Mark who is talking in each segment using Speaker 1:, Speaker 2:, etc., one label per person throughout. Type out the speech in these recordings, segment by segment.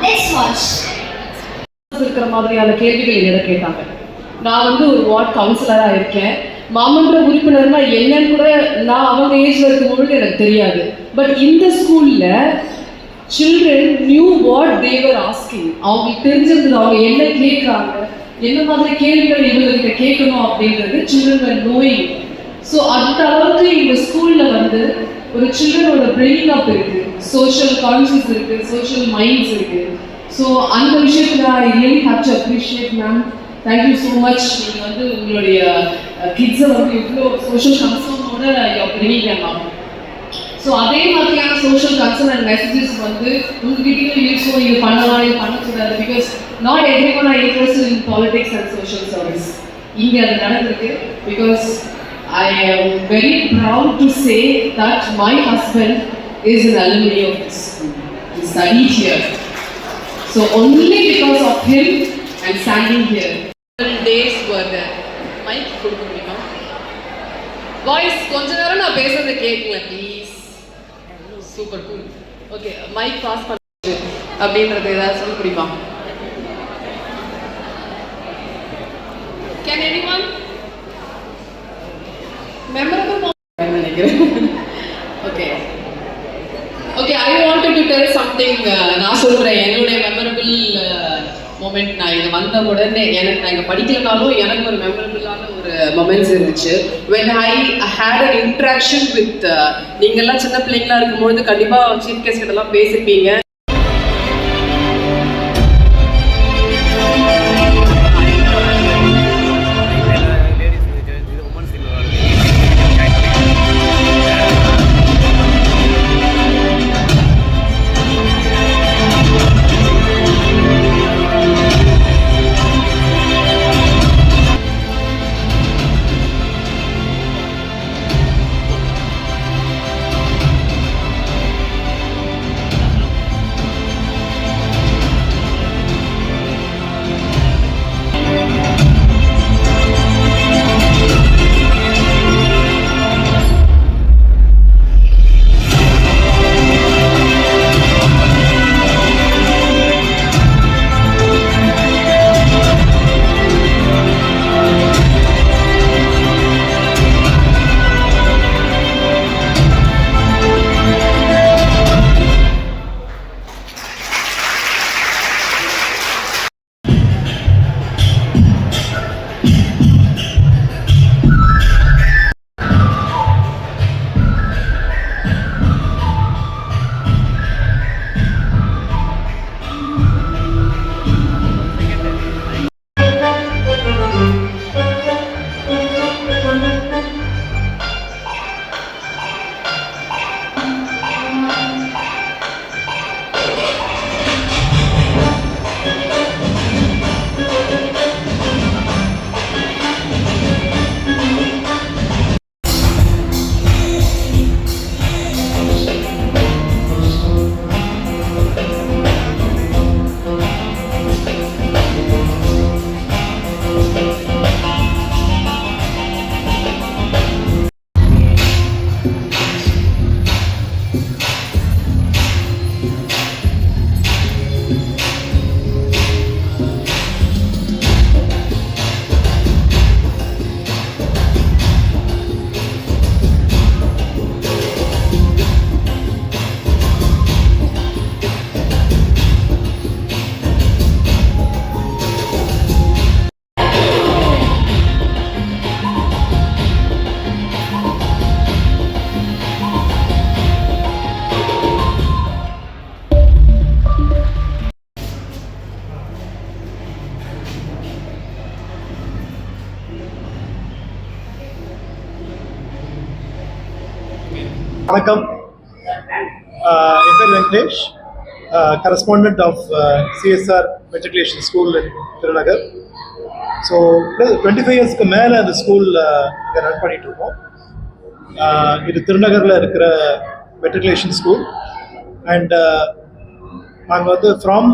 Speaker 1: Let's watch.
Speaker 2: இருக்கிற மாதிரியான கேள்விகள் என்னிடம் கேட்டாங்க. நான் வந்து ஒரு வார்ட் கவுன்சிலராக இருக்கேன். மாமன்ற உறுப்பினர்னா என்னன்னு கூட நான் அவங்க ஏஜ்ல இருக்கும் பொழுது எனக்கு தெரியாது. பட் இந்த ஸ்கூல்ல children knew what they were asking அவங்களுக்கு தெரிஞ்சிருந்தது அவங்க என்ன கேட்குறாங்க? என்ன மாதிரி கேள்விகள் இவங்ககிட்ட கேட்கணும் அப்படின்றது சில்ட்ரன் நோயிங் ஸோ அந்த அளவுக்கு இந்த ஸ்கூல்ல வந்து ஒரு சில்ட்ரனோட பில்டிங் அப் இருக்கு சோஷியல் கான்சியஸ் இருக்கு சோஷியல் மைண்ட்ஸ் இருக்கு. ஸோ அந்த விஷயத்துல I really have to appreciate ma'am thank you so much நீங்கள் வந்து உங்களுடைய கிட்ஸை வந்து இவ்வளோ சோஷியல் கன்சர்னோட பிரிவிங்க மேம் ஸோ அதே மாதிரியான சோஷியல் கன்சர்ன் அண்ட் மெசேஜஸ் வந்து உங்ககிட்டயும் இருக்கும் இது பண்ணலாம் இது பண்ணக்கூடாது because not everyone I interest in politics and social service இங்கே அது நடந்திருக்கு. Because I am very proud to say that my husband is an alumni of this school. He studied here. So only because of him, I'm standing here. Seven days were there. Mic கொடுக்க முடியுமா voice கொஞ்ச நேரம் நான் பேசுறதை கேட்கல please super cool okay mic pass பண்ணு அப்படின்றது ஏதாவது சொல்ல முடியுமா கேன் எனி ஒன் மெமரபிள் நினைக்கிறேன் okay okay I wanted to tell something நான் சொல்கிறேன் என்னுடைய மெமரபிள் மூமெண்ட் uh, நான் இங்கே வந்த உடனே எனக்கு நான் இங்கே படிக்கலனாலும் எனக்கு ஒரு மெமரபிளான ஒரு மொமெண்ட்ஸ் இருந்துச்சு. When I had an interaction with நீங்கள்லாம் சின்ன பிள்ளைங்களா இருக்கும்பொழுது கண்டிப்பாக சீஃப் கெஸ்ட் கிட்டலாம் பேசியிருப்பீங்க
Speaker 3: வணக்கம். என் பேர் Venkatesh. Correspondent of CSR matriculation school Thirunagar so twenty five இயர்ஸ்க்கு மேலே அந்த ஸ்கூல் இங்கே ரன் பண்ணிட்டு இருக்கோம் இது திருநகரில் இருக்கிற மெட்ரிகுலேஷன் ஸ்கூல் அண்ட் நாங்கள் வந்து from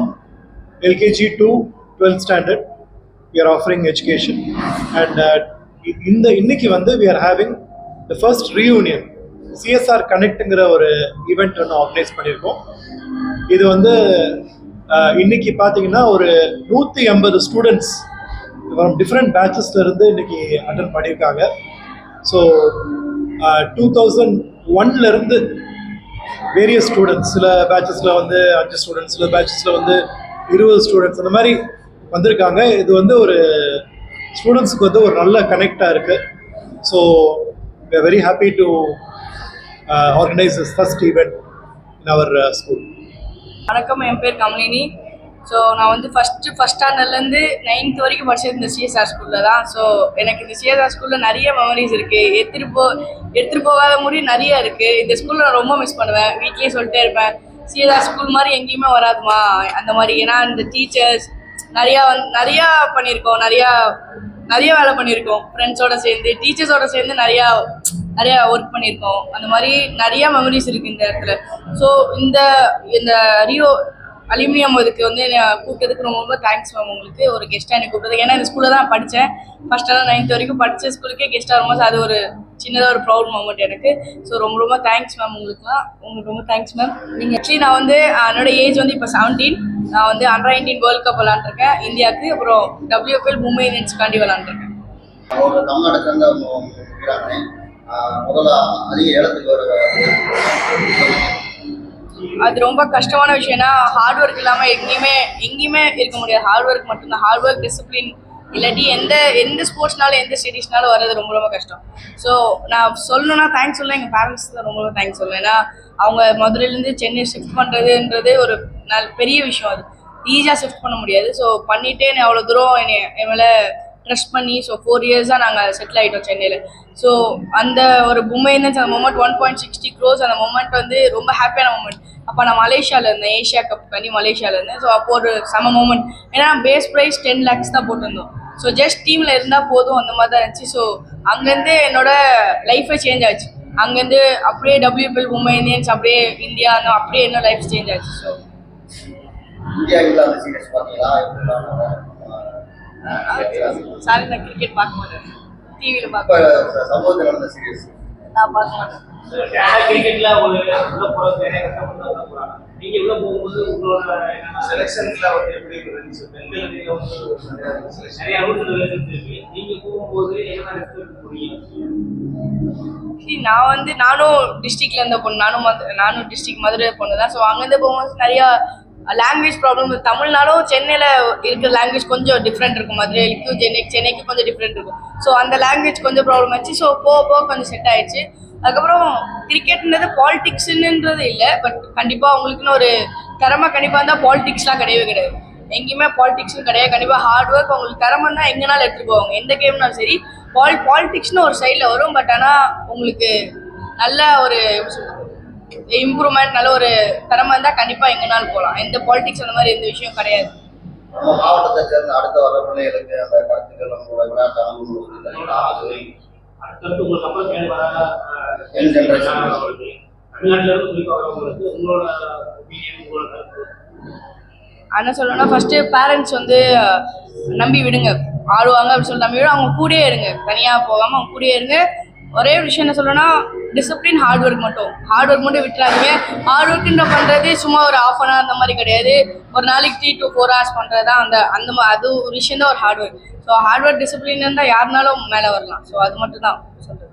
Speaker 3: LKG to twelfth standard we are offering education and இந்த இன்னைக்கு வந்து we are having the first reunion CSR கனெக்ட்ங்கிற ஒரு ஈவெண்ட் ஒன்று ஆர்கனைஸ் பண்ணியிருக்கோம். இது வந்து இன்னைக்கு பார்த்தீங்கன்னா ஒரு நூற்றி எண்பது ஸ்டூடெண்ட்ஸ் வரும் டிஃப்ரெண்ட் பேட்சஸ்ல இருந்து இன்னைக்கு அட்டன் பண்ணியிருக்காங்க. ஸோ டூ தௌசண்ட் ஒன்லேருந்து வேரியஸ் ஸ்டூடெண்ட்ஸ் சில பேட்சஸில் வந்து அஞ்சு ஸ்டூடெண்ட்ஸ் சில பேட்சஸில் வந்து இருபது ஸ்டூடெண்ட்ஸ் அந்த மாதிரி வந்திருக்காங்க. இது வந்து ஒரு ஸ்டூடெண்ட்ஸுக்கு வந்து ஒரு நல்ல கனெக்டாக இருக்குது so very happy to organise first event in our school
Speaker 1: வணக்கம் என் பேர் கமலினி. ஸோ நான் வந்து ஃபஸ்ட்டு ஃபஸ்ட் ஸ்டாண்டர்ட்லேருந்து நைன்த் வரைக்கும் படிச்சது இந்த சிஎஸ்ஆர் ஸ்கூலில் தான். ஸோ எனக்கு இந்த சிஎஸ்ஆர் ஸ்கூலில் நிறைய மெமரிஸ் இருக்குது எடுத்துகிட்டு போ எடுத்துகிட்டு போகாத முடி நிறைய இருக்குது இந்த ஸ்கூலில் நான் ரொம்ப மிஸ் பண்ணுவேன். வீட்லேயே சொல்லிட்டே இருப்பேன் சிஎஸ்ஆர் ஸ்கூல் மாதிரி எங்கேயுமே வராதுமா? அந்த மாதிரி. ஏன்னா இந்த டீச்சர்ஸ் நிறையா வந் நிறையா பண்ணியிருக்கோம். நிறையா நிறைய வேலை பண்ணியிருக்கோம். ஃப்ரெண்ட்ஸோடு சேர்ந்து டீச்சர்ஸோட சேர்ந்து நிறையா நிறையா ஒர்க் பண்ணியிருக்கோம் அந்த மாதிரி நிறைய மெமரிஸ் இருக்குது இந்த இடத்துல ஸோ இந்த இந்த ரியோ அலுமினியம் இதுக்கு வந்து என்னை கூப்பிட்டதுக்கு ரொம்ப ரொம்ப தேங்க்ஸ் மேம் உங்களுக்கு ஒரு கெஸ்ட்டாக எனக்கு கூப்பிட்டது ஏன்னா இந்த ஸ்கூலில் தான் படித்தேன் ஃபஸ்ட்டாக நைன்த் வரைக்கும் படித்த ஸ்கூலுக்கே கெஸ்ட்டாக வரும்போது அது ஒரு சின்னதாக ஒரு ப்ரௌட் மூமெண்ட் எனக்கு ஸோ ரொம்ப ரொம்ப தேங்க்ஸ் மேம் உங்களுக்குலாம் உங்களுக்கு ரொம்ப தேங்க்ஸ் மேம் நீங்கள் ஆக்சுவலி நான் வந்து என்னோட ஏஜ் வந்து இப்போ செவன்டீன் நான் வந்து அண்டர் நைன்டீன் வேர்ல்ட் கப் விளாண்டுருக்கேன் இந்தியாவுக்கு அப்புறம் டபிள்யூஎஃப்எல் மும்பை இந்தியன்ஸ்காண்டி விளாண்டுருக்கேன்
Speaker 4: முதல்ல அதிக இடத்துக்கு வர
Speaker 1: அது ரொம்ப கஷ்டமான விஷயம்னா ஹார்ட் ஒர்க் இல்லாமல் எங்கேயுமே எங்கேயுமே இருக்க முடியாது. ஹார்ட் ஒர்க் மட்டும்தான். ஹார்ட் ஒர்க் டிசிப்ளின் இல்லாட்டி எந்த எந்த ஸ்போர்ட்ஸ்னாலும் எந்த ஸ்டடீஸ்னாலும் வர்றது ரொம்ப ரொம்ப கஷ்டம். ஸோ நான் சொல்லணும்னா தேங்க்ஸ் சொல்ல எங்கள் பேரண்ட்ஸ் தான் ரொம்ப ரொம்ப தேங்க்ஸ் சொல்லுவேன் ஏன்னா அவங்க மதுரையிலேருந்து சென்னை ஷிஃப்ட் பண்ணுறதுன்றது ஒரு நல் பெரிய விஷயம் அது. ஈஸியாக ஷிஃப்ட் பண்ண முடியாது. ஸோ பண்ணிட்டே என்னை அவ்வளோ தூரம் என்னை என் மேலே ட்ரஸ்ட் பண்ணி ஸோ ஃபோர் இயர்ஸாக நாங்கள் செட்டில் ஆகிட்டோம் சென்னையில். ஸோ அந்த ஒரு மும்பை அந்த moment one point sixty crores அந்த மூமெண்ட் வந்து ரொம்ப ஹாப்பியான மூமெண்ட் அப்போ நான் மலேசியாவில் இருந்தேன் ஏஷியா கப் பண்ணி மலேசியாவில் இருந்தேன். ஸோ அப்போ ஒரு செம மூமெண்ட் ஏன்னா பேஸ் ப்ரைஸ் டென் லேக்ஸ் தான் போட்டிருந்தோம். ஸோ ஜஸ்ட் டீமில் இருந்தால் போதும் அந்த மாதிரி தான் இருந்துச்சு. ஸோ அங்கேருந்து என்னோட லைஃபே சேஞ்ச் ஆச்சு. அங்கேருந்து அப்படியே டபிள்யூபிஎல் மும்பை இந்தியன்ஸ் அப்படியே இந்தியா அந்த அப்படியே என்ன லைஃப் சேஞ்ச் ஆச்சு. ஸோ சாரி நான் கிரிக்கெட் பார்க்க மாட்டேன். டிவியில் பார்க்க
Speaker 4: சீரியஸ்
Speaker 1: நான் பார்க்க மாட்டேன்.
Speaker 5: கிரிக்கெட்ல உங்களுக்கு உள்ள போறது நிறைய கஷ்டப்பட்டு தான் உள்ள போறாங்க. நீங்க உள்ள போகும்போது உங்களோட செலெக்ஷன்ஸ்ல வந்து எப்படி இருந்துச்சு பெண்கள் நீங்க வந்து நிறைய ரூல்ஸ் ரெகுலேஷன்ஸ் இருக்கு. நீங்க போகும்போது என்ன ரெஸ்பெக்ட் போறீங்க?
Speaker 1: See, நான் வந்து நானும் டிஸ்ட்ரிக்ட்ல இருந்த பொண்ணு நானும் நானும் டிஸ்ட்ரிக்ட் மதுரை பொண்ணு தான் ஸோ அங்கேருந்து போகும்போது நிறையா லாங்குவேஜ் ப்ராப்ளம் தமிழ்னாலும் சென்னையில் இருக்கிற லாங்குவேஜ் கொஞ்சம் டிஃப்ரெண்ட் இருக்கும். மதுரைக்கும் சென்னை சென்னைக்கு கொஞ்சம் டிஃப்ரெண்ட் இருக்கும். ஸோ அந்த லாங்குவேஜ் கொஞ்சம் ப்ராப்ளம் ஆச்சு. ஸோ போக போக கொஞ்சம் செட் ஆயிடுச்சு. அதுக்கப்புறம் கிரிக்கெட்ன்றது பாலிடிக்ஸ்ன்றது இல்லை பட் கண்டிப்பாக அவங்களுக்குன்னு ஒரு திறமை கண்டிப்பாக இருந்தால் பாலிடிக்ஸ்லாம் கிடையவே கிடையாது. எங்கேயுமே பாலிடிக்ஸும் கிடையாது. கண்டிப்பாக ஹார்ட் ஒர்க் உங்களுக்கு திறமை எங்கேனாலும் எடுத்துகிட்டு போவாங்க. எந்த கேம்னாலும் சரி பால் பாலிடிக்ஸ்னு ஒரு சைடில் வரும். பட் ஆனால் உங்களுக்கு நல்ல ஒரு எப்படி சொல்லுங்கள் இம்ப்ரூவ்மெண்ட் நல்ல ஒரு திறமை இருந்தால் கண்டிப்பாக எங்கேனாலும் போகலாம் எந்த பாலிடிக்ஸ் அந்த மாதிரி எந்த விஷயம் கிடையாது.
Speaker 4: மாவட்டத்தை சேர்ந்த அடுத்த வர பிள்ளைகளுக்கு அந்த கருத்துக்கள் நம்மளோட விளையாட்டு
Speaker 1: சொல்லணும்னா ஃபஸ்ட்டு பேரண்ட்ஸ் வந்து நம்பி விடுங்க. ஆடுவாங்க அப்படின்னு சொல்லி நம்பி விட அவங்க கூடயே இருங்க. தனியாக போகாமல் அவங்க கூடயே இருங்க. ஒரே ஒரு விஷயம் என்ன சொல்லணும்னா டிசிப்ளின் ஹார்ட் ஒர்க் மட்டும். ஹார்ட் ஒர்க் மட்டும் விட்டுறாதீங்க. ஹார்ட் ஒர்க்குன்ற பண்ணுறது சும்மா ஒரு ஆஃப் அன் ஹவர் அந்த மாதிரி கிடையாது. ஒரு நாளைக்கு த்ரீ டு ஃபோர் ஹவர்ஸ் பண்ணுறது தான் அந்த அந்த மாதிரி அது ஒரு விஷயம் தான் ஒரு hard work so hard work discipline இருந்தால் யாருனாலும் மேலே வரலாம். ஸோ அது மட்டும் தான் சொல்கிறது